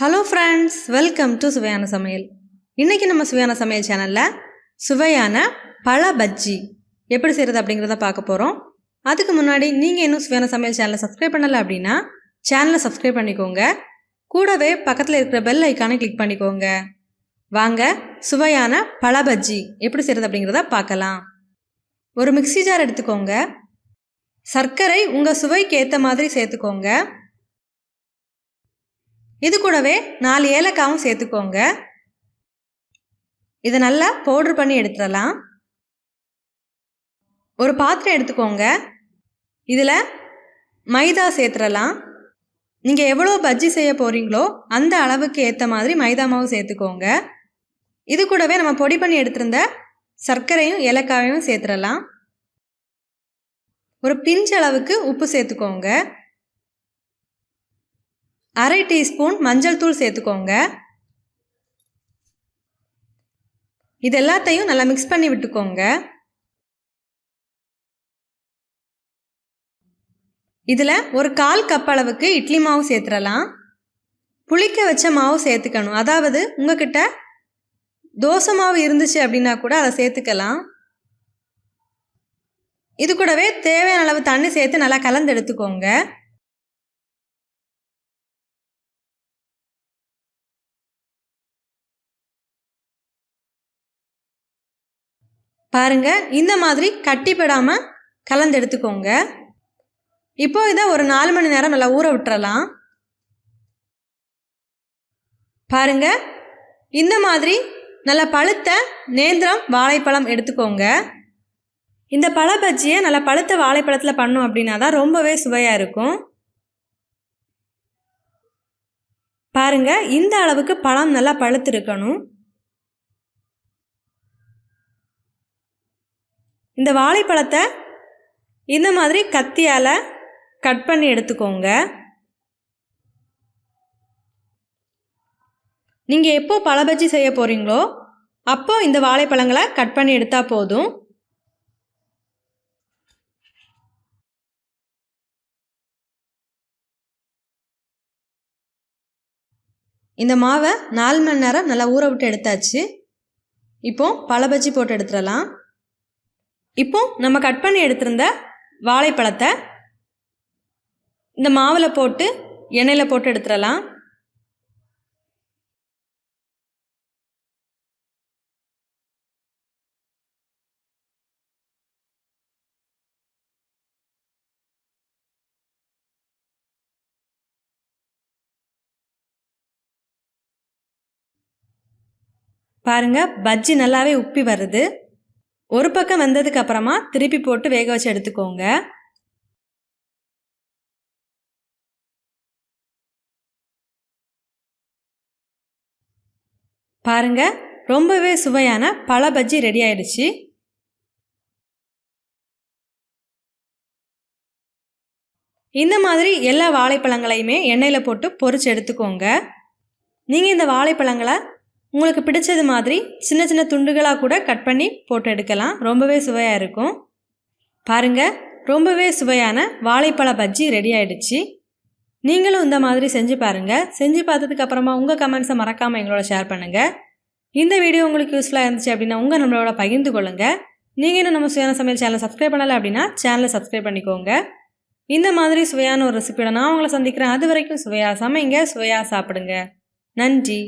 Hello friends welcome to சுவையான சமையல் இன்றைக்கி நம்ம சுவையான சமையல் சேனலில் சுவையான பழ பஜ்ஜி எப்படி செய்கிறது அப்படிங்கிறத பார்க்க போகிறோம் அதுக்கு முன்னாடி நீங்கள் இன்னும் சுவையான சமையல் சேனலை சப்ஸ்கிரைப் பண்ணலை அப்படின்னா சேனலை சப்ஸ்கிரைப் பண்ணிக்கோங்க. கூடவே பக்கத்தில் இருக்கிற பெல் ஐக்கானை கிளிக் பண்ணிக்கோங்க. வாங்க சுவையான பழ பஜ்ஜி எப்படி செய்கிறது அப்படிங்கிறத பார்க்கலாம். ஒரு மிக்ஸி ஜார் எடுத்துக்கோங்க. சர்க்கரை உங்கள் சுவைக்கு ஏற்ற மாதிரி சேர்த்துக்கோங்க. இது கூடவே நாலு ஏலக்காவும் சேர்த்துக்கோங்க. இதை நல்லா பவுட்ரு பண்ணி எடுத்துடலாம். ஒரு பாத்திரம் எடுத்துக்கோங்க. இதில் மைதா சேர்த்துடலாம். நீங்கள் எவ்வளோ பஜ்ஜி செய்ய போகிறீங்களோ அந்த அளவுக்கு ஏற்ற மாதிரி மைதா மாவு சேர்த்துக்கோங்க. இது கூடவே நம்ம பொடி பண்ணி எடுத்திருந்த சர்க்கரையும் ஏலக்காவையும் சேர்த்துடலாம். ஒரு பிஞ்ச் அளவுக்கு உப்பு சேர்த்துக்கோங்க. அரை டீஸ்பூன் மஞ்சள் தூள் சேர்த்துக்கோங்க. இது எல்லாத்தையும் நல்லா மிக்ஸ் பண்ணி விட்டுக்கோங்க. இதில் ஒரு கால் கப் அளவுக்கு இட்லி மாவு சேர்த்துடலாம். புளிக்க வச்ச மாவு சேர்த்துக்கணும். அதாவது உங்ககிட்ட தோசை மாவு இருந்துச்சு அப்படின்னா கூட அதை சேர்த்துக்கலாம். இது கூடவே தேவையான அளவு தண்ணி சேர்த்து நல்லா கலந்து எடுத்துக்கோங்க. பாருங்கள் இந்த மாதிரி கட்டிப்படாமல் கலந்து எடுத்துக்கோங்க. இப்போ இதை ஒரு நாலு மணி நேரம் நல்லா ஊற விட்டுறலாம். பாருங்க இந்த மாதிரி நல்லா பழுத்த நேந்திரம் வாழைப்பழம் எடுத்துக்கோங்க. இந்த பழ பஜ்ஜியை நல்லா பழுத்த வாழைப்பழத்தில் பண்ணோம் அப்படின்னா தான் ரொம்பவே சுவையாக இருக்கும். பாருங்க இந்த அளவுக்கு பழம் நல்லா பழுத்து இருக்கணும் இந்த வாழைப்பழத்தை இந்த மாதிரி கத்தியால் கட் பண்ணி எடுத்துக்கோங்க. நீங்கள் எப்போ பழ பஜ்ஜி செய்ய போகிறீங்களோ அப்போது இந்த வாழைப்பழங்களை கட் பண்ணி எடுத்தால் போதும். இந்த மாவை நாலு மணி நேரம் நல்லா ஊற விட்டு எடுத்தாச்சு. இப்போ பழ பஜ்ஜி போட்டு எடுத்துடலாம். இப்போ நம்ம கட் பண்ணி எடுத்திருந்த வாழைப்பழத்தை இந்த மாவில் போட்டு எண்ணெயில் போட்டு எடுத்துடலாம். பாருங்க பஜ்ஜி நல்லாவே உப்பி வருது. ஒரு பக்கம் வெந்ததுக்கு அப்புறமா திருப்பி போட்டு வேக வச்சு எடுத்துக்கோங்க. பாருங்க ரொம்பவே சுவையான பழ பஜ்ஜி ரெடி ஆயிடுச்சு. இந்த மாதிரி எல்லா வாழைப்பழங்களையுமே எண்ணெயில் போட்டு பொறிச்சு எடுத்துக்கோங்க. நீங்கள் இந்த வாழைப்பழங்களை உங்களுக்கு பிடிச்சது மாதிரி சின்ன சின்ன துண்டுகளாக கூட கட் பண்ணி போட்டு எடுக்கலாம். ரொம்பவே சுவையாக இருக்கும். பாருங்கள் ரொம்பவே சுவையான வாழைப்பழ பஜ்ஜி ரெடி ஆயிடுச்சு. நீங்களும் இந்த மாதிரி செஞ்சு பாருங்கள் செஞ்சு பார்த்ததுக்கு அப்புறமா உங்கள் கமெண்ட்ஸை மறக்காமல் எங்களோட ஷேர் பண்ணுங்கள் இந்த வீடியோ உங்களுக்கு யூஸ்ஃபுல்லாக இருந்துச்சு அப்படின்னா உங்கள் நம்மளோட பகிர்ந்து கொள்ளுங்கள் நீங்கள் இன்னும் நம்ம சுயான சமையல் சேனலை சப்ஸ்கிரைப் பண்ணலை அப்படின்னா சேனலை சப்ஸ்கிரைப் பண்ணிக்கோங்க. இந்த மாதிரி சுவையான ஒரு ரெசிபியோட நான் உங்களை சந்திக்கிறேன். அது வரைக்கும் சுவையாக சமைங்க சுவையாக சாப்பிடுங்க. நன்றி.